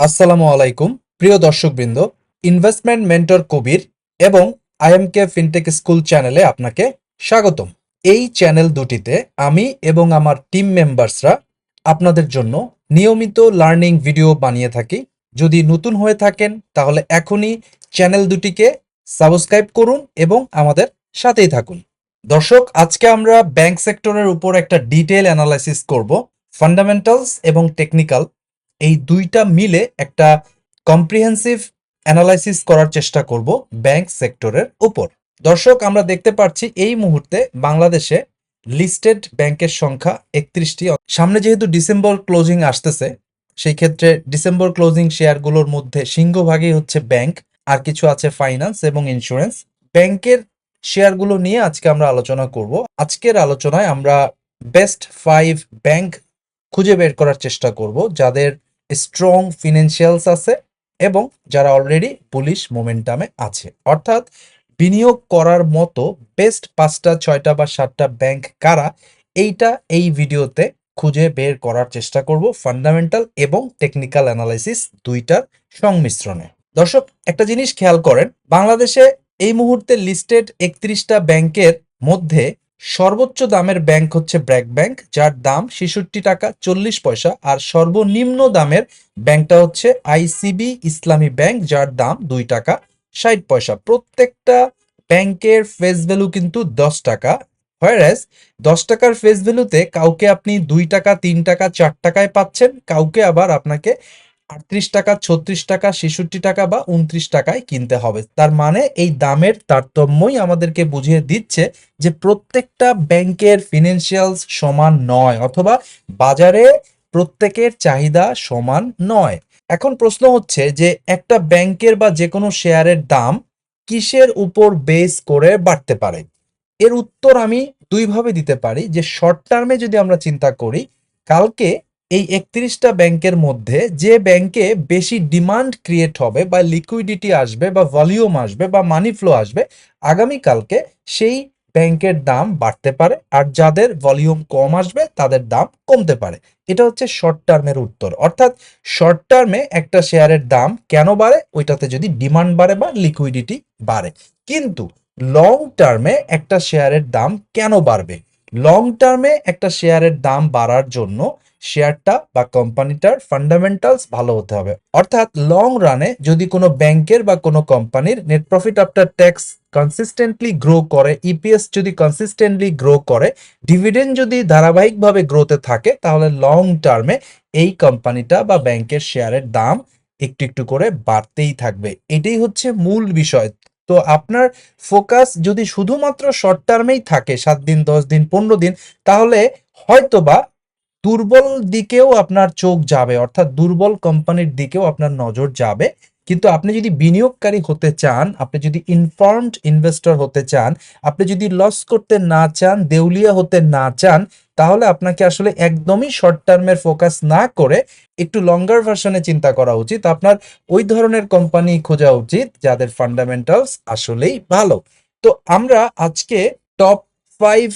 আসসালামু আলাইকুম, প্রিয় দর্শকবৃন্দ ইনভেস্টমেন্ট মেন্টর কবির এবং আইএমকে ফিনটেক স্কুল চ্যানেলে আপনাকে স্বাগতম। এই চ্যানেল দুটিতে আমি এবং আমার টিম মেম্বার্সরা আপনাদের জন্য নিয়মিত লার্নিং ভিডিও বানিয়ে থাকি। যদি নতুন হয়ে থাকেন, তাহলে এখনই চ্যানেল দুটিকে সাবস্ক্রাইব করুন এবং আমাদের সাথেই থাকুন। দর্শক, আজকে আমরা ব্যাংক সেক্টরের উপর একটা ডিটেল অ্যানালাইসিস করব। ফান্ডামেন্টালস এবং টেকনিক্যাল এই দুইটা মিলে একটা কম্প্রিহেন্সিভ অ্যানালাইসিস করার চেষ্টা করব ব্যাংক সেক্টরের উপর। দর্শক, আমরা দেখতে পাচ্ছি এই মুহূর্তে বাংলাদেশে লিস্টেড ব্যাংকের সংখ্যা একত্রিশটি। সামনে যেহেতু ডিসেম্বর ক্লোজিং আসতেছে, সেই ক্ষেত্রে ডিসেম্বর ক্লোজিং শেয়ারগুলোর মধ্যে সিংহভাগই হচ্ছে ব্যাংক আর কিছু আছে ফাইন্যান্স এবং ইন্স্যুরেন্স ব্যাংকের শেয়ারগুলো নিয়ে আজকে আমরা আলোচনা করব। আজকের আলোচনায় আমরা বেস্ট ফাইভ ব্যাংক খুঁজে বের করার চেষ্টা করব, যাদের স্ট্রং ফিনান্সিয়ালস আছে এবং যারা অলরেডি পুলিশ মোমেন্টামে আছে। অর্থাৎ বিনিয়োগ করার মতো বেস্ট পাঁচটা, ছয়টা বা সাতটা ব্যাংক কারা, এইটা এই ভিডিওতে খুঁজে বের করার চেষ্টা করব ফান্ডামেন্টাল এবং টেকনিক্যাল অ্যানালাইসিস দুইটার সংমিশ্রণে। দর্শক, একটা জিনিস খেয়াল করেন, বাংলাদেশে এই মুহূর্তে লিস্টেড একত্রিশটা ব্যাংকের মধ্যে সর্বোচ্চ দামের ব্যাংক হচ্ছে ব্র্যাক ব্যাংক, যার দাম ছেষট্টি টাকা চল্লিশ পয়সা, আর সর্বনিম্ন দামের ব্যাংকটা হচ্ছে আইসিবি ইসলামী ব্যাংক, যার দাম দুই টাকা ষাট পয়সা। প্রত্যেকটা ব্যাংকের ফেস ভ্যালু কিন্তু দশ টাকা হোয়ারাস দশ টাকার ফেস ভ্যালুতে কাউকে আপনি দুই টাকা, তিন টাকা, চার টাকায় পাচ্ছেন, কাউকে আবার আপনাকে আটত্রিশ টাকা, ছত্রিশ টাকা, ছেষট্টি টাকা বা উনত্রিশ টাকায় কিনতে হবে। তার মানে এই দামের তারতম্যই আমাদেরকে বুঝিয়ে দিচ্ছে যে প্রত্যেকটা ব্যাংকের ফিনান্সিয়ালস সমান নয় অথবা বাজারে প্রত্যেকের চাহিদা সমান নয়। এখন প্রশ্ন হচ্ছে যে একটা ব্যাংকের বা যে কোনো শেয়ারের দাম কিসের উপর বেস করে বাড়তে পারে? এর উত্তর আমি দুইভাবে দিতে পারি যে শর্ট টার্মে যদি আমরা চিন্তা করি, কালকে এই একত্রিশটা ব্যাংকের মধ্যে যে ব্যাংকে বেশি ডিমান্ড ক্রিয়েট হবে বা লিকুইডিটি আসবে বা ভলিউম আসবে বা মানি ফ্লো আসবে আগামীকালকে সেই ব্যাংকের দাম বাড়তে পারে আর যাদের ভলিউম কম আসবে তাদের দাম কমতে পারে। এটা হচ্ছে শর্ট টার্মের উত্তর। অর্থাৎ শর্ট টার্মে একটা শেয়ারের দাম কেন বাড়ে? ওইটাতে যদি ডিমান্ড বাড়ে বা লিকুইডিটি বাড়ে। কিন্তু লং টার্মে একটা শেয়ারের দাম কেন বাড়বে? লং টার্মে একটা শেয়ারের দাম বাড়ার জন্য শেয়ারটা বা কোম্পানিটার ফান্ডামেন্টালস ভালো হতে হবে। অর্থাৎ লং রানে যদি কোনো ব্যাংকের বা কোনো কোম্পানির net profit after tax consistently grow করে ইপিএস যদি কনসিস্টেন্টলি গ্রো করে ডিভিডেন্ড যদি ধারাবাহিকভাবে গ্রোতে থাকে, তাহলে লং টার্মে এই কোম্পানিটা বা ব্যাংকের শেয়ারের দাম একটু একটু করে বাড়তেই থাকবে। এটাই হচ্ছে মূল বিষয়। তো আপনার ফোকাস যদি শুধুমাত্র শর্ট টার্মেই থাকে, সাত দিন, দশ দিন, পনেরো দিন, তাহলে হয়তোবা দুর্বল দিকেও আপনার চোখ যাবে, অর্থাৎ দুর্বল কোম্পানির দিকেও আপনার নজর যাবে। কিন্তু আপনি যদি বিনিয়োগকারী হতে চান, আপনি যদি ইনফর্মড ইনভেস্টর হতে চান, আপনি যদি লস করতে না চান, দেউলিয়া হতে না চান, তাহলে আপনাকে আসলে একদমই শর্ট টার্মের ফোকাস না করে একটু লঙ্গার ভার্সনে চিন্তা করা উচিত। আপনার ওই ধরনের কোম্পানি খোঁজা উচিত, যাদের ফান্ডামেন্টালস আসলেই ভালো। তো আমরা আজকে টপ ফাইভ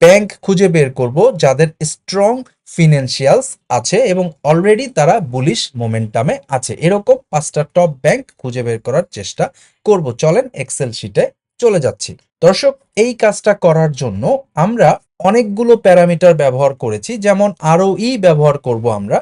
ব্যাংক খুঁজে বের করব যাদের স্ট্রং ফিনান্সিয়ালস আছে এবং অলরেডি তারা বুলিশ মোমেন্টামে আছে। এরকম পাঁচটা টপ ব্যাংক খুঁজে বের করার চেষ্টা করব। চলেন এক্সেল শিটে চলে যাচ্ছি। দর্শক, এই কাজটা করার জন্য আমরা অনেকগুলো প্যারামিটার ব্যবহার করেছি, যেমন আরও ই ব্যবহার করব আমরা।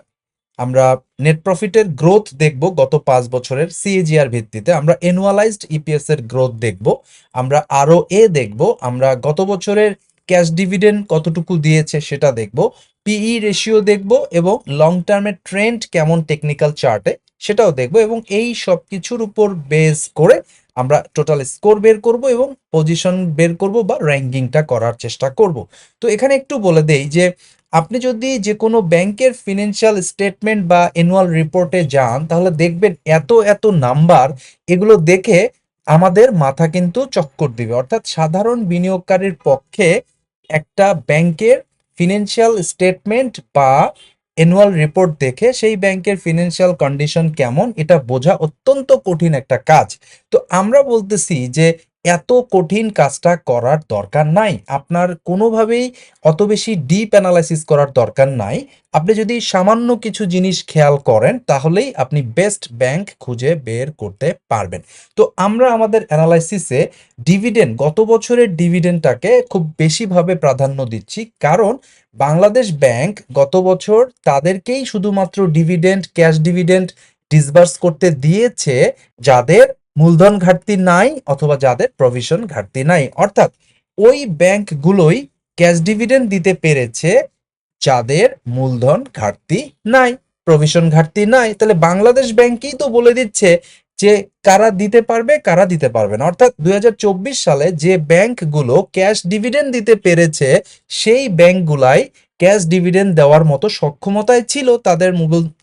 আমরা নেট প্রফিটের গ্রোথ দেখব গত পাঁচ বছরের সিএজিআর ভিত্তিতে। আমরা অ্যানুয়ালাইজড ইপিএস এর গ্রোথ দেখব। আমরা আরও এ দেখব। আমরা গত বছরের ক্যাশ ডিভিডেন্ড কতটুকু দিয়েছে সেটা দেখব পিই রেশিও দেখব এবং লং টার্মের ট্রেন্ড কেমন টেকনিক্যাল চার্টে সেটাও দেখব এবং এই সব কিছুর উপর বেস করে আমরা টোটাল স্কোর বের করব এবং পজিশন বের করব বা র্যাঙ্কিংটা করার চেষ্টা করব। তো এখানে একটু বলে দেই যে আপনি যদি যে কোনো ব্যাংকের ফিনান্সিয়াল স্টেটমেন্ট বা অ্যানুয়াল রিপোর্টে যান, তাহলে দেখবেন এত এত নাম্বার এগুলো দেখে আমাদের মাথা কিন্তু চক্কর দিবে। অর্থাৎ সাধারণ বিনিয়োগকারীর পক্ষে একটা ব্যাংকের ফিনান্সিয়াল স্টেটমেন্ট বা অ্যানুয়াল রিপোর্ট দেখে সেই ব্যাংকের ফিনান্সিয়াল কন্ডিশন কেমন, এটা বোঝা অত্যন্ত কঠিন একটা কাজ। তো আমরা বলতেছি যে এত কঠিন কাজটা করার দরকার নাই। আপনার কোনোভাবেই অত বেশি ডিপ অ্যানালাইসিস করার দরকার নাই। আপনি যদি সামান্য কিছু জিনিস খেয়াল করেন, তাহলেই আপনি বেস্ট ব্যাংক খুঁজে বের করতে পারবেন। তো আমরা আমাদের অ্যানালাইসিসে ডিভিডেন্ড গত বছরের ডিভিডেন্ডটাকে খুব বেশিভাবে প্রাধান্য দিচ্ছি। কারণ বাংলাদেশ ব্যাংক গত বছর তাদেরকেই শুধুমাত্র ডিভিডেন্ড ক্যাশ ডিভিডেন্ড ডিসবার্স করতে দিয়েছে, যাদের মূলধন ঘাটতি নাই অথবা যাদের প্রভিশন ঘাটতি নাই। অর্থাৎ ওই ব্যাংকগুলোই ক্যাশ ডিভিডেন্ড দিতে পেরেছে যাদের মূলধন ঘাটতি নাই প্রভিশন ঘাটতি নাই। তাহলে বাংলাদেশ ব্যাংকই তো বলে দিচ্ছে যে কারা দিতে পারবে, কারা দিতে পারবে না। অর্থাৎ দুই হাজার চব্বিশ সালে যে ব্যাংকগুলো ক্যাশ ডিভিডেন্ড দিতে পেরেছে, সেই ব্যাংকগুলাই ক্যাশ ডিভিডেন্ড দেওয়ার মতো সক্ষমতায় ছিল, তাদের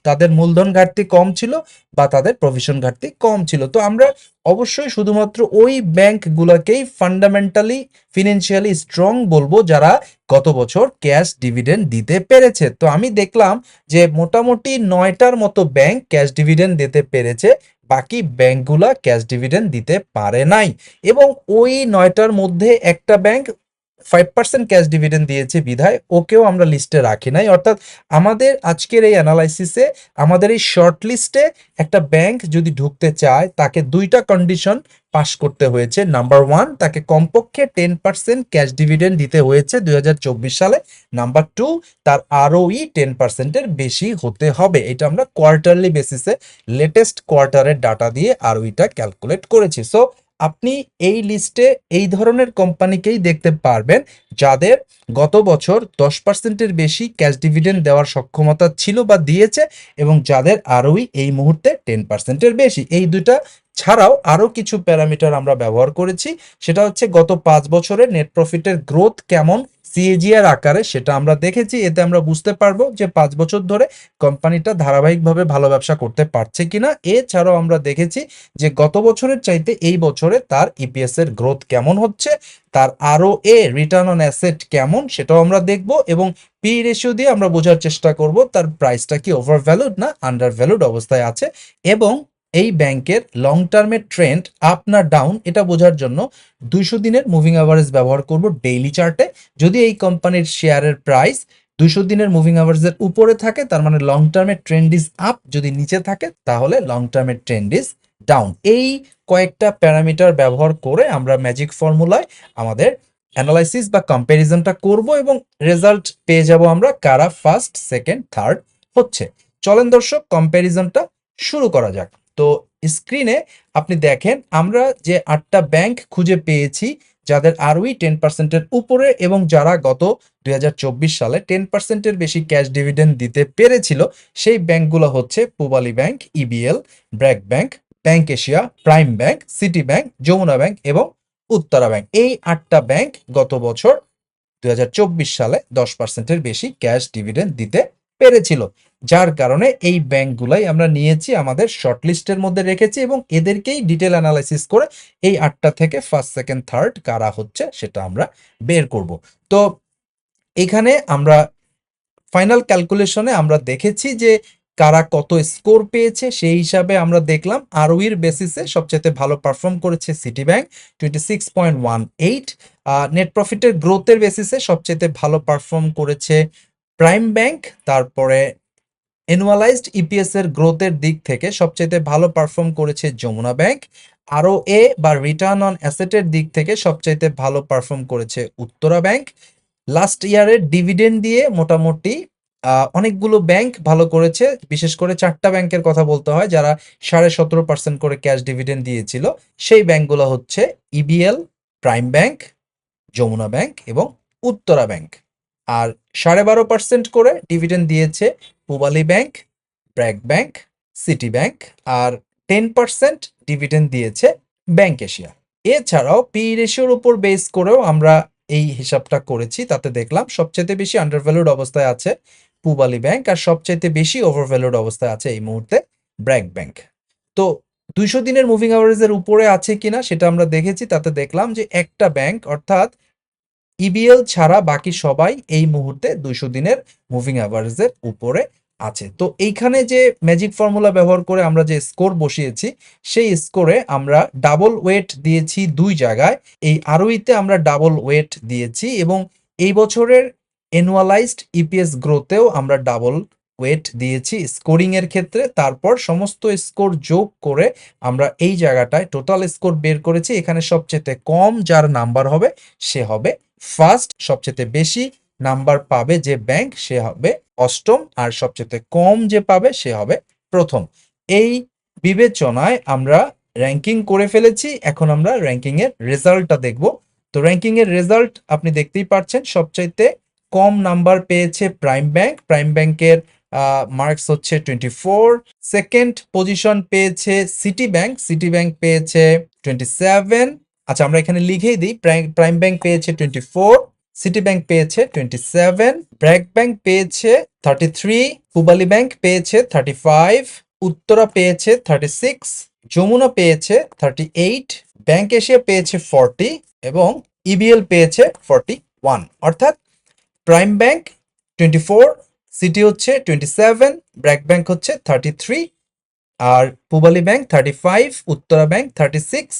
তাদের মূলধন ঘাটতি কম ছিল বা তাদের প্রভিশন ঘাটতি কম ছিল। তো আমরা অবশ্যই শুধুমাত্র ওই ব্যাংকগুলোকেই ফান্ডামেন্টালি ফিনান্সিয়ালি স্ট্রং বলব যারা গত বছর ক্যাশ ডিভিডেন্ড দিতে পেরেছে। তো আমি দেখলাম যে মোটামুটি নয়টার মতো ব্যাংক ক্যাশ ডিভিডেন্ড দিতে পেরেছে, বাকি ব্যাংকগুলা ক্যাশ ডিভিডেন্ড দিতে পারে নাই। এবং ওই নয়টার মধ্যে একটা bank five percent cash dividend দিয়েছে বিধায়, ওকেও আমরা লিস্টে রাখি নাই। অর্থাৎ আমাদের আজকের এই অ্যানালাইসিসে আমাদের এই শর্ট লিস্টে একটা ব্যাংক যদি ঢুকতে চায়, তাকে দুইটা কন্ডিশন পাস করতে হয়েছে। নাম্বার ওয়ান তাকে কমপক্ষে টেন পার্সেন্ট ক্যাশ ডিভিডেন্ড দিতে হয়েছে দুই হাজার চব্বিশ সালে। নাম্বার টু তার আরওই টেন পার্সেন্টের বেশি হতে হবে। এটা আমরা কোয়ার্টারলি বেসিসে লেটেস্ট কোয়ার্টারের ডাটা দিয়ে আরওইটা ক্যালকুলেট করেছি। সো আপনি এই লিস্টে এই ধরনের কোম্পানিকেই দেখতে পারবেন, যাদের গত বছর দশ পার্সেন্টের বেশি ক্যাশ ডিভিডেন্ড দেওয়ার সক্ষমতা ছিল বা দিয়েছে এবং যাদের আরওই এই মুহূর্তে টেন পার্সেন্টের বেশি। এই দুটা ছাড়াও আরও কিছু প্যারামিটার আমরা ব্যবহার করেছি। সেটা হচ্ছে গত পাঁচ বছরে নেট প্রফিটের গ্রোথ কেমন সিএজিআর আকারে, সেটা আমরা দেখেছি। এতে আমরা বুঝতে পারব যে পাঁচ বছর ধরে কোম্পানিটা ধারাবাহিকভাবে ভালো ব্যবসা করতে পারছে কিনা। এছাড়াও আমরা দেখেছি যে গত বছরের চাইতে এই বছরে তার ইপিএস এর গ্রোথ কেমন হচ্ছে, তার আরও এ রিটার্ন অন অ্যাসেট কেমন, সেটাও আমরা দেখব এবং পি রেশিও দিয়ে আমরা বোঝার চেষ্টা করব, তার প্রাইসটা কি ওভার ভ্যালুড না আন্ডার ভ্যালুড অবস্থায় আছে। এবং এই ব্যাংকের লং টার্মের ট্রেন্ড আপ না ডাউন এটা বোঝার জন্য দুইশো দিনের মুভিং অ্যাভারেজ ব্যবহার করব ডেইলি চার্টে যদি এই কোম্পানির শেয়ারের প্রাইস দুশো দিনের মুভিং অ্যাভারেজের উপরে থাকে, তার মানে লং টার্মের ট্রেন্ড ইজ আপ যদি নিচে থাকে, তাহলে লং টার্মের ট্রেন্ড ইজ ডাউন এই কয়েকটা প্যারামিটার ব্যবহার করে আমরা ম্যাজিক ফর্মুলায় আমাদের অ্যানালাইসিস বা কম্প্যারিজনটা করব এবং রেজাল্ট পেয়ে যাব আমরা কারা ফার্স্ট সেকেন্ড থার্ড হচ্ছে। চলেন দর্শক কম্প্যারিজনটা শুরু করা যাক। তো স্ক্রিনে আপনি দেখেন, আমরা যে আটটা ব্যাংক খুঁজে পেয়েছি, যাদের আরওই টেন পার্সেন্টের উপরে এবং যারা গত দুই হাজার চব্বিশ সালে টেন পার্সেন্টের বেশি ক্যাশ ডিভিডেন্ড দিতে পেরেছিল, সেই ব্যাংকগুলো হচ্ছে Pubali Bank EBL BRAC Bank Bank Asia Prime Bank City Bank Jamuna Bank এবং উত্তরা ব্যাংক এই আটটা ব্যাংক গত বছর দু হাজার চব্বিশ সালে দশ পার্সেন্টের বেশি ক্যাশ ডিভিডেন্ড দিতে পেরেছিল। যার কারণে এই ব্যাংকগুলাই আমরা নিয়েছি, আমাদের শর্টলিস্টের মধ্যে রেখেছি এবং এদেরকেই ডিটেল অ্যানালাইসিস করে এই আটটা থেকে ফার্স্ট, সেকেন্ড, থার্ড কারা হচ্ছে সেটা আমরা বের করব। তো এখানে আমরা ফাইনাল ক্যালকুলেশনে আমরা দেখেছি যে কারা কত স্কোর পেয়েছে, সেই হিসাবে আমরা দেখলাম আরওইর বেসিসে সবচেয়ে ভালো পারফর্ম করেছে City Bank twenty six point one eight. Net প্রফিটের গ্রোথের বেসিসে সবচেয়ে ভালো পারফর্ম করেছে প্রাইম ব্যাংক, তারপরে অ্যানুয়ালাইজড ইপিএস এর গ্রোথের দিক থেকে সবচেয়ে ভালো পারফর্ম করেছে যমুনা ব্যাংক। আরও এ বা রিটার্ন অন অ্যাসেটের দিক থেকে সবচাইতে ভালো পারফর্ম করেছে উত্তরা ব্যাংক। লাস্ট ইয়ারের ডিভিডেন্ড দিয়ে মোটামুটি অনেকগুলো ব্যাংক ভালো করেছে। বিশেষ করে চারটা ব্যাংকের কথা বলতে হয়, যারা সাড়ে সতেরো পার্সেন্ট করে ক্যাশ ডিভিডেন্ড দিয়েছিল। সেই ব্যাংকগুলো হচ্ছে EBL Prime Bank, Jamuna Bank এবং উত্তরা ব্যাংক। আর সাড়ে বারো পার্সেন্ট করে ডিভিডেন্ড দিয়েছে Pubali Bank, BRAC Bank, City Bank আর টেন পার্সেন্ট ডিভিডেন্ড দিয়েছে ব্যাংক এশিয়া। এছাড়াও পি রেশিওর উপর বেস করেও আমরা এই হিসাবটা করেছি, তাতে দেখলাম সবচেয়ে বেশি আন্ডারভ্যালুড অবস্থায় আছে পূবালী ব্যাংক আর সবচাইতে বেশি ওভারভ্যালুড অবস্থায় আছে এই মুহূর্তে ব্র্যাক ব্যাংক। তো দুইশো দিনের মুভিং অ্যাভারেজের উপরে আছে কিনা সেটা আমরা দেখেছি, তাতে দেখলাম যে একটা ব্যাংক অর্থাৎ ইবিএল ছাড়া বাকি সবাই এই মুহূর্তে দুইশো দিনের মুভিং অ্যাভারেজের উপরে আছে। তো এইখানে যে ম্যাজিক ফর্মুলা ব্যবহার করে আমরা যে স্কোর বসিয়েছি, সেই স্কোরে আমরা ডাবল ওয়েট দিয়েছি দুই জায়গায়। এই আরোইতে আমরা ডাবল ওয়েট দিয়েছি এবং এই বছরের অ্যানুয়ালাইজড ইপিএস গ্রোথেও আমরা ডাবল ওয়েট দিয়েছি স্কোরিং এর ক্ষেত্রে, তারপর সমস্ত স্কোর যোগ করে আমরা এই জায়গাটায় টোটাল স্কোর বের করেছি। এখানে সবচেয়ে কম যার নাম্বার হবে, সে হবে ফার্স্ট সবচেয়ে বেশি নাম্বার পাবে যে ব্যাংক সে হবে অষ্টম, আর সবচেয়ে কম যে পাবে, সে হবে প্রথম। এই বিবেচনায় আমরা র্যাঙ্কিং করে ফেলেছি, এখন আমরা র্যাঙ্কিং এর রেজাল্টটা দেখব। তো র্যাঙ্কিং এর রেজাল্ট আপনি দেখতেই পাচ্ছেন সবচাইতে কম নাম্বার পেয়েছে প্রাইম ব্যাংক প্রাইম ব্যাংকের মার্কস হচ্ছে টোয়েন্টি ফোর সেকেন্ড পজিশন পেয়েছে সিটি ব্যাংক সিটি ব্যাংক পেয়েছে টোয়েন্টি সেভেন আচ্ছা আমরা এখানে লিখেই দিই। প্রাইম ব্যাংক পেয়েছে টোয়েন্টি ফোর সিটি ব্যাংক পেয়েছে টোয়েন্টি সেভেন ব্র্যাক ব্যাংক পেয়েছে থার্টি থ্রি পুবালি ব্যাংক পেয়েছে থার্টি ফাইভ উত্তরা পেয়েছে থার্টি সিক্স যমুনা পেয়েছে থার্টি এইট ব্যাংক এশিয়া পেয়েছে ফর্টি এবং ইবিএল পেয়েছে ফর্টি ওয়ান অর্থাৎ Prime Bank twenty four City হচ্ছে টোয়েন্টি সেভেন ব্র্যাক ব্যাংক হচ্ছে থার্টি থ্রি আর Pubali Bank thirty five Uttara Bank thirty six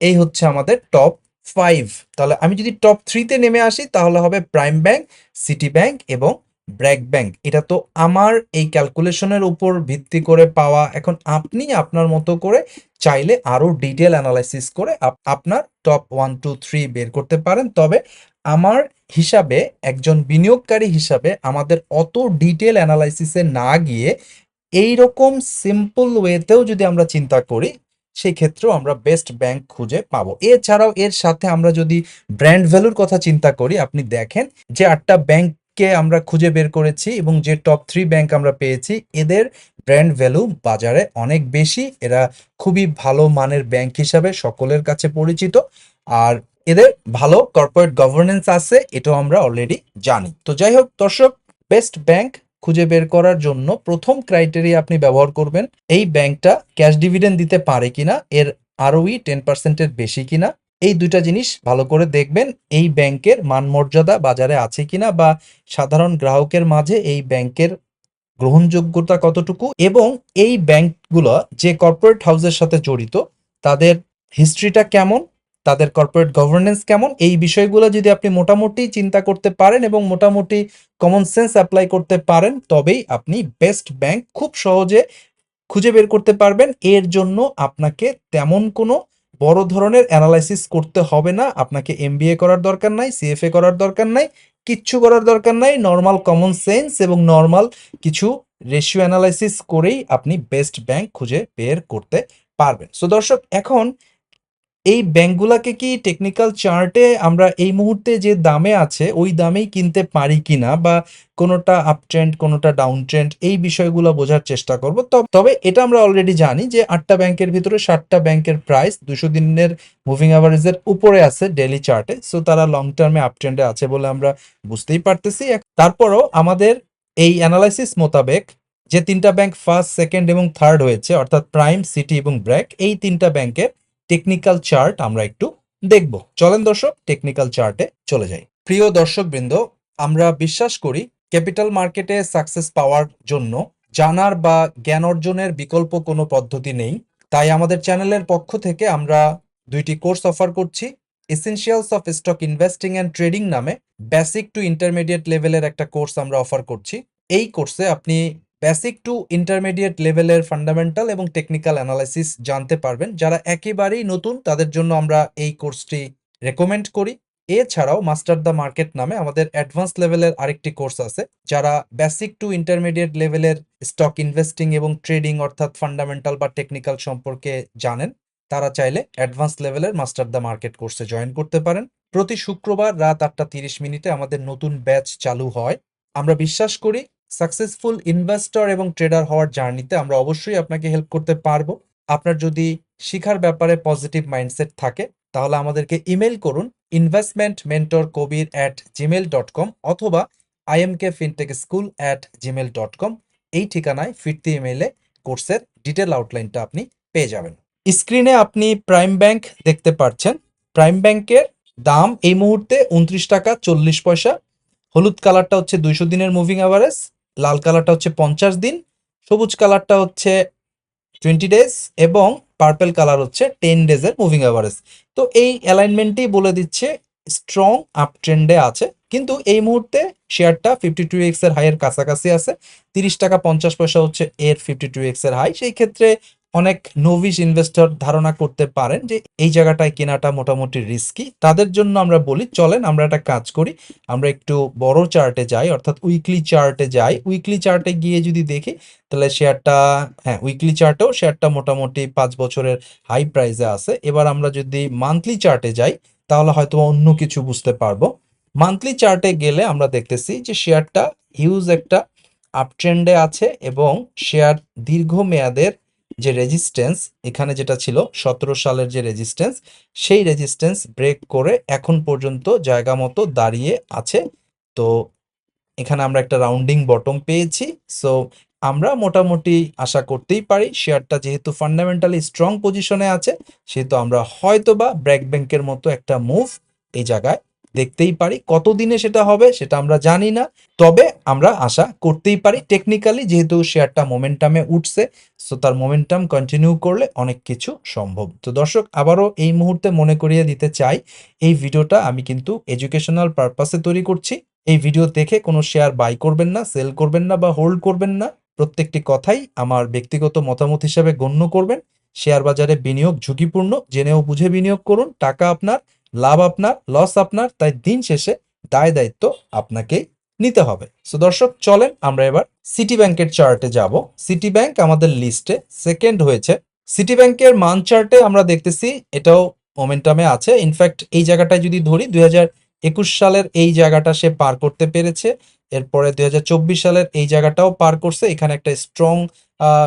এই হচ্ছে আমাদের টপ ফাইভ তাহলে আমি যদি টপ থ্রিতে নেমে আসি, তাহলে হবে প্রাইম ব্যাংক সিটি ব্যাংক এবং ব্র্যাক ব্যাংক, এটা তো আমার এই ক্যালকুলেশনের উপর ভিত্তি করে পাওয়া। এখন আপনি আপনার মতো করে চাইলে আরও ডিটেল অ্যানালাইসিস করে আপ- আপনার টপ ওয়ান, টু, থ্রি বের করতে পারেন। তবে আমার হিসাবে, একজন বিনিয়োগকারী হিসাবে আমাদের অত ডিটেল অ্যানালাইসিসে না গিয়ে এই রকম সিম্পল ওয়েতেও যদি আমরা চিন্তা করি সেই ক্ষেত্রেও আমরা বেস্ট ব্যাংক খুঁজে পাবো। এছাড়াও এর সাথে আমরা যদি ব্র্যান্ড ভ্যালুর কথা চিন্তা করি, আপনি দেখেন যে আটটা ব্যাংককে আমরা খুঁজে বের করেছি এবং যে টপ থ্রি ব্যাংক আমরা পেয়েছি, এদের ব্র্যান্ড ভ্যালু বাজারে অনেক বেশি। এরা খুবই ভালো মানের ব্যাংক হিসাবে সকলের কাছে পরিচিত। আর এদের ভালো কর্পোরেট গভর্নেন্স আছে, এটাও আমরা অলরেডি জানি। তো যাই হোক, দর্শক বেস্ট ব্যাংক খুঁজে বের করার জন্য প্রথম ক্রাইটেরিয়া আপনি ব্যবহার করবেন, এই ব্যাংকটা ক্যাশ ডিভিডেন্ড দিতে পারে কিনা, এর আরওই টেন পার্সেন্টের বেশি কিনা এই দুইটা জিনিস ভালো করে দেখবেন, এই ব্যাংকের মানমর্যাদা বাজারে আছে কিনা বা সাধারণ গ্রাহকের মাঝে এই ব্যাংকের গ্রহণযোগ্যতা কতটুকু এবং এই ব্যাংকগুলো যে কর্পোরেট হাউসের সাথে জড়িত, তাদের হিস্ট্রিটা কেমন, তাদের কর্পোরেট গভর্নেন্স কেমন, এই বিষয়গুলো যদি আপনি মোটামুটি চিন্তা করতে পারেন এবং মোটামুটি কমন সেন্স অ্যাপ্লাই করতে পারেন, তবেই আপনি বেস্ট ব্যাংক খুব সহজে খুঁজে বের করতে পারবেন। এর জন্য আপনাকে তেমন কোনো বড় ধরনের অ্যানালাইসিস করতে হবে না। আপনাকে এমবিএ করার দরকার নাই সিএফএ করার দরকার নাই, কিচ্ছু করার দরকার নাই। নর্মাল কমন সেন্স এবং নর্মাল কিছু রেশিও অ্যানালাইসিস করেই আপনি বেস্ট ব্যাংক খুঁজে বের করতে পারবেন। সো দর্শক, এখন এই ব্যাংকগুলোকে কি টেকনিক্যাল চার্টে আমরা এই মুহূর্তে যে দামে আছে, ওই দামেই কিনতে পারি কিনা বা কোনোটা আপ ট্রেন্ড কোনোটা ডাউন ট্রেন্ড এই বিষয়গুলো বোঝার চেষ্টা করব। তব- তবে এটা আমরা অলরেডি জানি যে আটটা ব্যাংকের ভিতরে সাতটা ব্যাংকের প্রাইস দুশো দিনের মুভিং অ্যাভারেজের উপরে আছে ডেলি চার্টে সো তারা লং টার্মে আপ ট্রেন্ডে আছে বলে আমরা বুঝতেই পারতেছি। তারপরও আমাদের এই অ্যানালাইসিস মোতাবেক যে তিনটা ব্যাংক ফার্স্ট সেকেন্ড এবং থার্ড হয়েছে, অর্থাৎ প্রাইম সিটি এবং ব্র্যাক এই তিনটা ব্যাংকের টেকনিক্যাল চার্ট আমরা একটু দেখব। চলেন দর্শক টেকনিক্যাল চার্টে চলে যাই। প্রিয় দর্শকবৃন্দ, আমরা বিশ্বাস করি ক্যাপিটাল মার্কেটে সাকসেস পাওয়ার জন্য জানার বা জ্ঞান অর্জনের বিকল্প কোনো পদ্ধতি নেই। তাই আমাদের চ্যানেলের পক্ষ থেকে আমরা দুইটি কোর্স অফার করছি। Essentials of stock investing and trading নামে বেসিক টু ইন্টারমিডিয়েট লেভেলের একটা কোর্স আমরা অফার করছি। এই কোর্সে আপনি বেসিক টু ইন্টারমিডিয়েট লেভেলের ফান্ডামেন্টাল এবং টেকনিক্যাল অ্যানালাইসিস জানতে পারবেন। যারা একেবারেই নতুন, তাদের জন্য আমরা এই কোর্সটি রেকমেন্ড করি। এছাড়াও মাস্টার দ্য মার্কেট নামে আমাদের অ্যাডভান্স লেভেলের আরেকটি কোর্স আছে, যারা বেসিক টু ইন্টারমিডিয়েট লেভেলের স্টক ইনভেস্টিং এবং ট্রেডিং অর্থাৎ ফান্ডামেন্টাল বা টেকনিক্যাল সম্পর্কে জানেন, তারা চাইলে অ্যাডভান্স লেভেলের মাস্টার দ্য মার্কেট কোর্সে জয়েন করতে পারেন। প্রতি শুক্রবার রাত আটটা তিরিশ মিনিটে আমাদের নতুন ব্যাচ চালু হয়। আমরা বিশ্বাস করি সাকসেসফুল ইনভেস্টর এবং ট্রেডার হওয়ার জার্নিতে আমরা অবশ্যই আপনাকে হেল্প করতে পারব। আপনার যদি শিখার ব্যাপারে পজিটিভ মাইন্ডসেট থাকে, তাহলে আমাদেরকে ইমেল করুন investment mentor Kabir at Gmail dot com অথবা IMK fintech school at Gmail dot com এই ঠিকানায় ফিরতি ইমেইলে কোর্সের ডিটেল আউটলাইনটা আপনি পেয়ে যাবেন। স্ক্রিনে আপনি প্রাইম ব্যাংক দেখতে পাচ্ছেন। প্রাইম ব্যাংকের দাম এই মুহূর্তে উনত্রিশ টাকা চল্লিশ পয়সা। হলুদ কালারটা হচ্ছে দুইশো দিনের মুভিং অ্যাভারেজ লাল কালারটা হচ্ছে পঞ্চাশ দিন, সবুজ কালারটা হচ্ছে টোয়েন্টি ডেজ এবং পার্পেল কালার হচ্ছে টেন ডেজের মুভিং অ্যাভারেজ তো এই অ্যালাইনমেন্টই বলে দিচ্ছে স্ট্রং আপ ট্রেন্ডে আছে, কিন্তু এই মুহূর্তে শেয়ারটা ফিফটি টু এক্সের হাইয়ের কাছাকাছি আছে। তিরিশ টাকা পঞ্চাশ পয়সা হচ্ছে এর ফিফটি টু এক্সের হাই সেই ক্ষেত্রে অনেক নোভিস ইনভেস্টর ধারণা করতে পারেন যে এই জায়গাটায় কেনাটা মোটামুটি রিস্কি তাদের জন্য আমরা বলি, চলেন আমরা একটা কাজ করি, আমরা একটু বড় চার্টে যাই, অর্থাৎ উইকলি চার্টে যাই। উইকলি চার্টে গিয়ে যদি দেখি, তাহলে শেয়ারটা হ্যাঁ উইকলি চার্টেও শেয়ারটা মোটামুটি পাঁচ বছরের হাই প্রাইসে আছে। এবার আমরা যদি মান্থলি চার্টে যাই, তাহলে হয়তো অন্য কিছু বুঝতে পারব। মান্থলি চার্টে গেলে আমরা দেখতেছি যে শেয়ারটা হিউজ একটা আপট্রেন্ডে আছে এবং শেয়ার দীর্ঘমেয়াদের যে রেজিস্ট্যান্স এখানে যেটা ছিল সতেরো সালের যে রেজিস্ট্যান্স সেই রেজিস্ট্যান্স ব্রেক করে এখন পর্যন্ত জায়গা মতো দাঁড়িয়ে আছে। তো এখানে আমরা একটা রাউন্ডিং বটম পেয়েছি। সো আমরা মোটামুটি আশা করতেই পারি শেয়ারটা যেহেতু ফান্ডামেন্টালি স্ট্রং পজিশনে আছে, সেহেতু আমরা হয়তোবা ব্র্যাক ব্যাংকের মতো একটা মুভ এই জায়গায় দেখতেই পারি, কতদিনে সেটা হবে সেটা আমরা জানি না। তবে আমরা আশা করতেই পারি টেকনিক্যালি যেহেতু শেয়ারটা মোমেন্টামে উঠছে সো তার মোমেন্টাম কন্টিনিউ করলে অনেক কিছু সম্ভব। তো দর্শক, আবারও এই মুহূর্তে মনে করিয়ে দিতে চাই, এই ভিডিওটা আমি কিন্তু এডুকেশনাল পারপাসে তৈরি করছি। এই ভিডিও দেখে কোনো শেয়ার বাই করবেন না সেল করবেন না বা হোল্ড করবেন না। প্রত্যেকটি কথাই আমার ব্যক্তিগত মতামত হিসেবে গণ্য করবেন। শেয়ার বাজারে বিনিয়োগ ঝুঁকিপূর্ণ, জেনেও বুঝে বিনিয়োগ করুন, টাকা আপনার লাভ আপনার লস আপনার, তাই দিন শেষে দায় দায়িত্ব আপনাকেই নিতে হবে। সো দর্শক, চলেন আমরা এবার সিটি ব্যাংকের চার্টে যাব। সিটি ব্যাংক আমাদের লিস্টে সেকেন্ড হয়েছে। সিটি ব্যাংকের মান চার্টে আমরা দেখতেছি, এটাও মোমেন্টামে আছে। ইনফ্যাক্ট এই জায়গাটায় যদি ধরি, দুই একুশ সালের এই জায়গাটা সে পার করতে পেরেছে। এরপরে দুই হাজার চব্বিশ সালের এই জায়গাটাও পার করছে। এখানে একটা স্ট্রং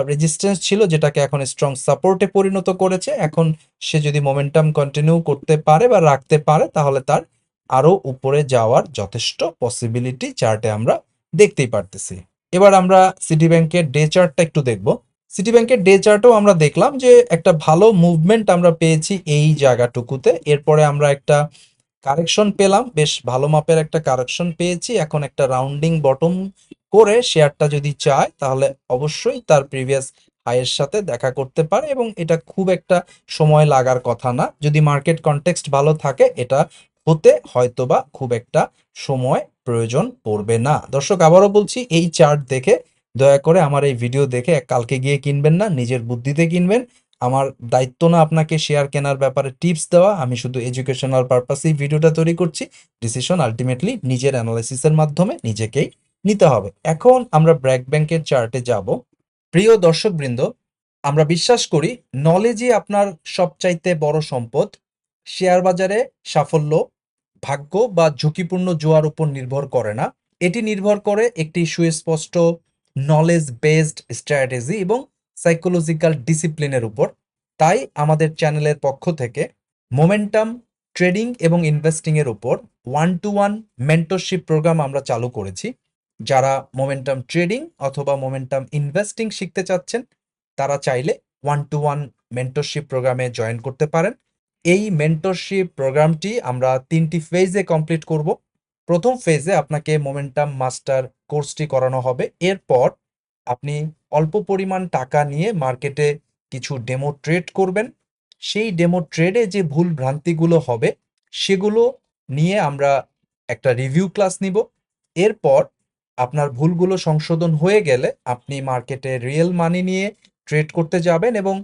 রেজিস্ট্যান্স ছিল, যেটাকে এখন স্ট্রং সাপোর্টে পরিণত করেছে। এখন সে যদি মোমেন্টাম কন্টিনিউ করতে পারে বা রাখতে পারে, তাহলে তার আরও উপরে যাওয়ার যথেষ্ট পসিবিলিটি চার্টে আমরা দেখতেই পারতেছি। এবার আমরা সিটি ব্যাংকের ডে চার্টটা একটু দেখব। সিটি ব্যাংকের ডে চার্টও আমরা দেখলাম যে একটা ভালো মুভমেন্ট আমরা পেয়েছি এই জায়গাটুকুতে। এরপরে আমরা একটা কারেকশন পেলাম, বেশ ভালো মাপের একটা কারেকশন পেয়েছি। এখন একটা রাউন্ডিং বটম করে শেয়ারটা যদি চায়, তাহলে অবশ্যই তার প্রিভিয়াস হাইয়ের সাথে দেখা করতে পারে এবং এটা খুব একটা সময় লাগার কথা না। যদি মার্কেট কনটেক্সট ভালো থাকে, এটা হতে হয়তোবা খুব একটা সময় প্রয়োজন পড়বে না। দর্শক, আবারও বলছি, এই চার্ট দেখে দয়া করে আমার এই ভিডিও দেখে কালকে গিয়ে কিনবেন না, নিজের বুদ্ধিতে কিনবেন। আমার দায়িত্ব না আপনাকে শেয়ার কেনার ব্যাপারে টিপস দেওয়া। আমি শুধু এডুকেশনাল পারপাসেই ভিডিওটা তৈরি করছি। ডিসিশন আলটিমেটলি নিজের অ্যানালাইসিসের মাধ্যমে নিজেকেই নিতে হবে। এখন আমরা ব্র্যাক ব্যাংকের চার্টে যাব। প্রিয় দর্শকবৃন্দ, আমরা বিশ্বাস করি নলেজই আপনার সবচাইতে বড় সম্পদ। শেয়ার বাজারে সাফল্য, ভাগ্য বা ঝুঁকিপূর্ণ জোয়ার উপর নির্ভর করে না। এটি নির্ভর করে একটি সুস্পষ্ট নলেজ বেসড স্ট্র্যাটেজি এবং সাইকোলজিক্যাল ডিসিপ্লিনের উপর। তাই আমাদের চ্যানেলের পক্ষ থেকে মোমেন্টাম ট্রেডিং এবং ইনভেস্টিংয়ের উপর one to one mentorship programme আমরা চালু করেছি। যারা মোমেন্টাম ট্রেডিং অথবা মোমেন্টাম ইনভেস্টিং শিখতে চাচ্ছেন, তারা চাইলে ওয়ান টু ওয়ান মেন্টরশিপ প্রোগ্রামে জয়েন করতে পারেন। এই মেন্টরশিপ প্রোগ্রামটি আমরা তিনটি ফেজে কমপ্লিট করব। প্রথম ফেজে আপনাকে মোমেন্টাম মাস্টার কোর্সটি করানো হবে। এরপর আপনি অল্প পরিমাণ টাকা নিয়ে মার্কেটে কিছু ডেমো ট্রেড করবেন। সেই ডেমো ট্রেডে যে ভুল ভ্রান্তিগুলো হবে, সেগুলো নিয়ে আমরা একটা রিভিউ ক্লাস নিব। এরপর আপনার ভুলগুলো সংশোধন হয়ে গেলে আপনি মার্কেটে রিয়েল মানি নিয়ে ট্রেড করতে যাবেন এবং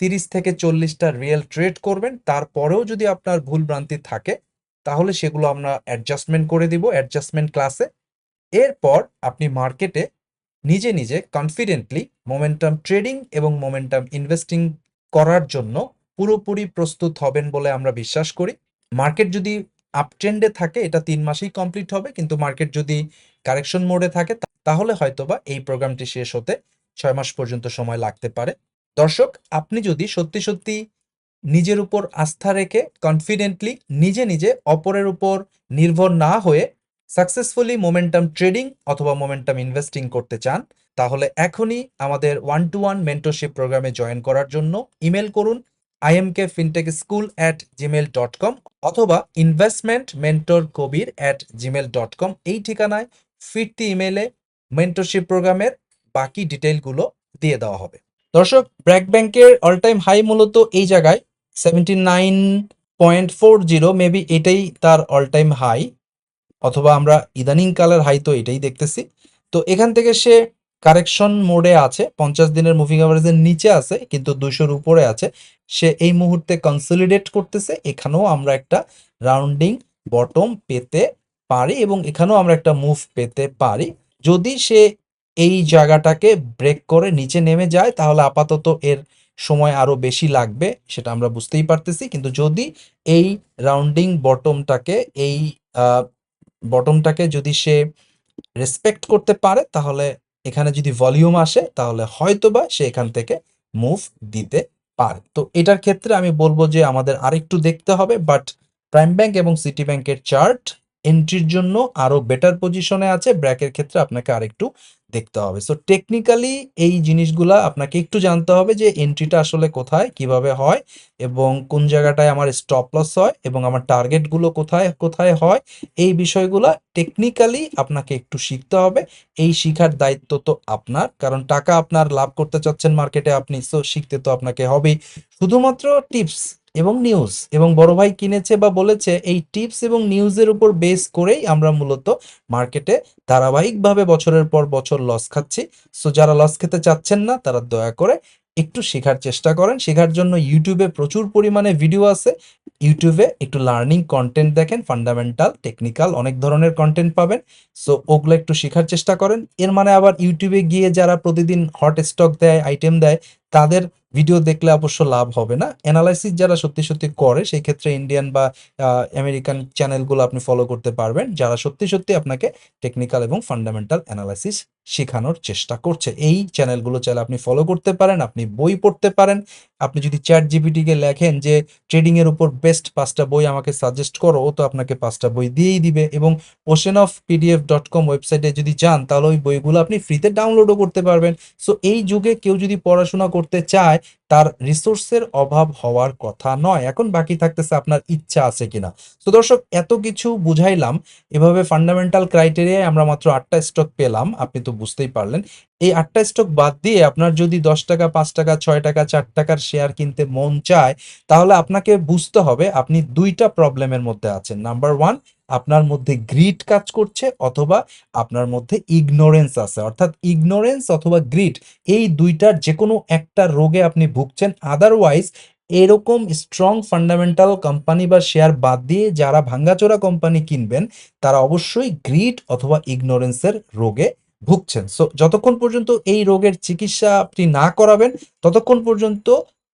তিরিশ থেকে চল্লিশটা রিয়েল ট্রেড করবেন। তারপরেও যদি আপনার ভুল ভ্রান্তি থাকে, তাহলে সেগুলো আমরা অ্যাডজাস্টমেন্ট করে দিব অ্যাডজাস্টমেন্ট ক্লাসে এরপর আপনি মার্কেটে নিজে নিজে কনফিডেন্টলি মোমেন্টাম ট্রেডিং এবং মোমেন্টাম ইনভেস্টিং করার জন্য পুরোপুরি প্রস্তুত হবেন বলে আমরা বিশ্বাস করি। মার্কেট যদি আপট্রেন্ডে থাকে, এটা তিন মাসেই কমপ্লিট হবে, কিন্তু মার্কেট যদি কারেকশন মোডে থাকে তাহলে হয়তোবা এই প্রোগ্রামটি শেষ হতে ছয় মাস পর্যন্ত সময় লাগতে পারে। দর্শক, আপনি যদি সত্যি সত্যি নিজের উপর আস্থা রেখে কনফিডেন্টলি নিজে নিজে অপরের উপর নির্ভর না হয়ে সাকসেসফুলি মোমেন্টাম ট্রেডিং অথবা মোমেন্টাম ইনভেস্টিং করতে চান, তাহলে এখনই আমাদের ওয়ান টু ওয়ান মেন্টরশিপ প্রোগ্রামে জয়েন করার জন্য ইমেল করুন IMK fintech school at Gmail dot com অথবা investment mentor Kabir at Gmail dot com এই ঠিকানায় ফিরতি ইমেলে মেন্টরশিপ প্রোগ্রামের বাকি ডিটেইলগুলো দিয়ে দেওয়া হবে। দর্শক ব্র্যাক ব্যাংকের অল টাইম হাই মূলত এই জায়গায় seventy nine point four zero maybe এটাই তার অল টাইম হাই অথবা আমরা ইদানিং কালের হাই তো এটাই দেখতেছি। তো এখান থেকে সে কারেকশন মোডে আছে, পঞ্চাশ দিনের মুভিং অ্যাভারেজের নিচে আছে, কিন্তু দুশোর উপরে আছে। সে এই মুহূর্তে কনসলিডেট করতেছে, এখানেও আমরা একটা রাউন্ডিং বটম পেতে পারি এবং এখানেও আমরা একটা মুভ পেতে পারি। যদি সে এই জায়গাটাকে ব্রেক করে নিচে নেমে যায়, তাহলে আপাতত এর সময় আরও বেশি লাগবে, সেটা আমরা বুঝতেই পারতেছি। কিন্তু যদি এই রাউন্ডিং বটমটাকে এই বটমটাকে যদি সে রেসপেক্ট করতে পারে, তাহলে এখানে যদি ভলিউম আসে, তাহলে হয়তোবা সে এখান থেকে মুভ দিতে পারে। তো এটার ক্ষেত্রে আমি বলব যে আমাদের আরেকটু দেখতে হবে বাট প্রাইম ব্যাংক এবং সিটি ব্যাংকের চার্ট এন্ট্রির জন্য আরও বেটার পজিশনে আছে। ব্র্যাকের ক্ষেত্রে আপনাকে আরেকটু দেখতে হবে। সো টেকনিক্যালি এই জিনিসগুলা আপনাকে একটু জানতে হবে যে এন্ট্রিটা আসলে কোথায়, কীভাবে হয় এবং কোন জায়গাটায় আমার স্টপ লস হয় এবং আমার টার্গেটগুলো কোথায় কোথায় হয়, এই বিষয়গুলা টেকনিক্যালি আপনাকে একটু শিখতে হবে। এই শিখার দায়িত্ব তো আপনার, কারণ টাকা আপনার লাভ করতে চাচ্ছেন মার্কেটে আপনি সো শিখতে তো আপনাকে হবেই। শুধুমাত্র টিপস এবং নিউজ এবং বড় ভাই কিনেছে বা বলেছে, এই টিপস এবং নিউজের উপর বেস করেই আমরা মূলত মার্কেটে ধারাবাহিকভাবে বছরের পর বছর লস খাচ্ছি। সো যারা লস খেতে চাচ্ছেন না, তারা দয়া করে একটু শেখার চেষ্টা করেন। শেখার জন্য ইউটিউবে প্রচুর পরিমাণে ভিডিও আছে। ইউটিউবে একটু লার্নিং কন্টেন্ট দেখেন ফান্ডামেন্টাল টেকনিক্যাল অনেক ধরনের কন্টেন্ট পাবেন। সো ওগুলো একটু শেখার চেষ্টা করেন। এর মানে আবার ইউটিউবে গিয়ে যারা প্রতিদিন হট স্টক দেয় আইটেম দেয়, তাদের ভিডিও দেখলে অবশ্য লাভ হবে না। অ্যানালাইসিস যারা সত্যি সত্যি করে, সেই ক্ষেত্রে ইন্ডিয়ান বা আমেরিকান চ্যানেলগুলো আপনি ফলো করতে পারবেন, যারা সত্যি সত্যি আপনাকে টেকনিক্যাল এবং ফান্ডামেন্টাল অ্যানালাইসিস শেখানোর চেষ্টা করছে। এই চ্যানেলগুলো চাইলে আপনি ফলো করতে পারেন, আপনি বই পড়তে পারেন। আপনি যদি চ্যাট জিপিটিকে লেখেন যে ট্রেডিংয়ের উপর বেস্ট পাঁচটা বই আমাকে সাজেস্ট করো ও তো আপনাকে পাঁচটা বই দিয়েই দিবে এবং Ocean of PDF dot com ওয়েবসাইটে যদি যান, তাহলে ওই বইগুলো আপনি ফ্রিতে ডাউনলোডও করতে পারবেন। সো এই যুগে কেউ যদি পড়াশোনা করতে চায়, তার রিসোর্সের অভাব হওয়ার কথা নয়। এখন বাকি থাকতেছে আপনার ইচ্ছা আছে কিনা। তো দর্শক, এত কিছু বুঝাইলাম। এভাবে ফান্ডামেন্টাল ক্রাইটেরিয়ায় আমরা মাত্র আটটা স্টক পেলাম, আপনি তো বুঝতেই পারলেন। এই আটটা স্টক বাদ দিয়ে আপনার যদি দশ টাকা, পাঁচ টাকা, ছয় টাকা, চার টাকার শেয়ার কিনতে মন চায়, তাহলে আপনাকে বুঝতে হবে আপনি দুইটা প্রবলেমের মধ্যে আছেন। নাম্বার ওয়ান আপনার মধ্যে গ্রিড কাজ করছে অথবা আপনার মধ্যে ইগনোরেন্স আছে। অর্থাৎ ইগনোরেন্স অথবা গ্রিড এই দুইটার যে কোনো একটা রোগে আপনি ভুগছেন। আদারওয়াইজ এরকম স্ট্রং ফান্ডামেন্টাল কোম্পানি বা শেয়ার বাদ দিয়ে যারা ভাঙ্গাচোরা কোম্পানি কিনবেন, তারা অবশ্যই গ্রিড অথবা ইগনোরেন্সের রোগে ভুগছেন। সো যতক্ষণ পর্যন্ত এই রোগের চিকিৎসা আপনি না করাবেন, ততক্ষণ পর্যন্ত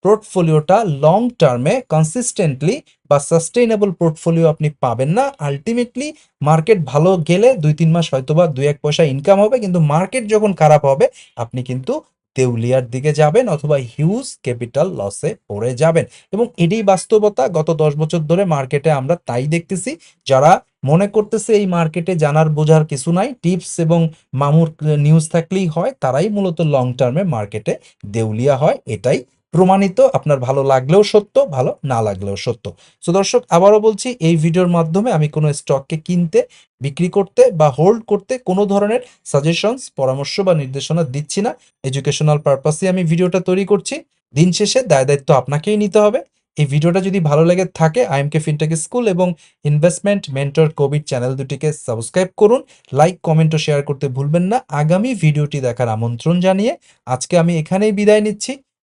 পোর্টফোলিওটা লং টার্মে কনসিস্টেন্টলি বা সাস্টেইনেবল পোর্টফোলিও আপনি পাবেন না। আলটিমেটলি মার্কেট ভালো গেলে দুই, তিন মাস হয়তো বা দুই, এক পয়সা ইনকাম হবে, কিন্তু মার্কেট যখন খারাপ হবে, আপনি কিন্তু দেউলিয়ার দিকে যাবেন অথবা হিউজ ক্যাপিটাল লসে পড়ে যাবেন। এবং এটি বাস্তবতা, গত দশ বছর ধরে মার্কেটে আমরা তাই দেখতেছি। যারা মনে করতেছে এই মার্কেটে জানার বোঝার কিছু নাই, টিপস এবং মামুর নিউজ থাকলেই হয়, তারাই মূলত লং টার্মে মার্কেটে দেউলিয়া হয়, এটাই প্রমাণিত, আপনার ভালো লাগলেও সত্য, ভালো না লাগলেও সত্য। সো দর্শক, আবারও বলছি, এই ভিডিওর মাধ্যমে আমি কোনো স্টককে কিনতে, বিক্রি করতে বা হোল্ড করতে কোনো ধরনের সাজেশনস, পরামর্শ বা নির্দেশনা দিচ্ছি না। এডুকেশনাল পারপাসে আমি ভিডিওটা তৈরি করছি। দিন শেষে দায় দায়িত্ব আপনাকেই নিতে হবে। এই ভিডিওটা যদি ভালো লেগে থাকে আইএমকে ফিনটেক স্কুল এবং ইনভেস্টমেন্ট মেন্টর কোভিড চ্যানেল দুটিকে সাবস্ক্রাইব করুন। লাইক কমেন্ট ও শেয়ার করতে ভুলবেন না। আগামী ভিডিওটি দেখার আমন্ত্রণ জানিয়ে আজকে আমি এখানেই বিদায় নিচ্ছি।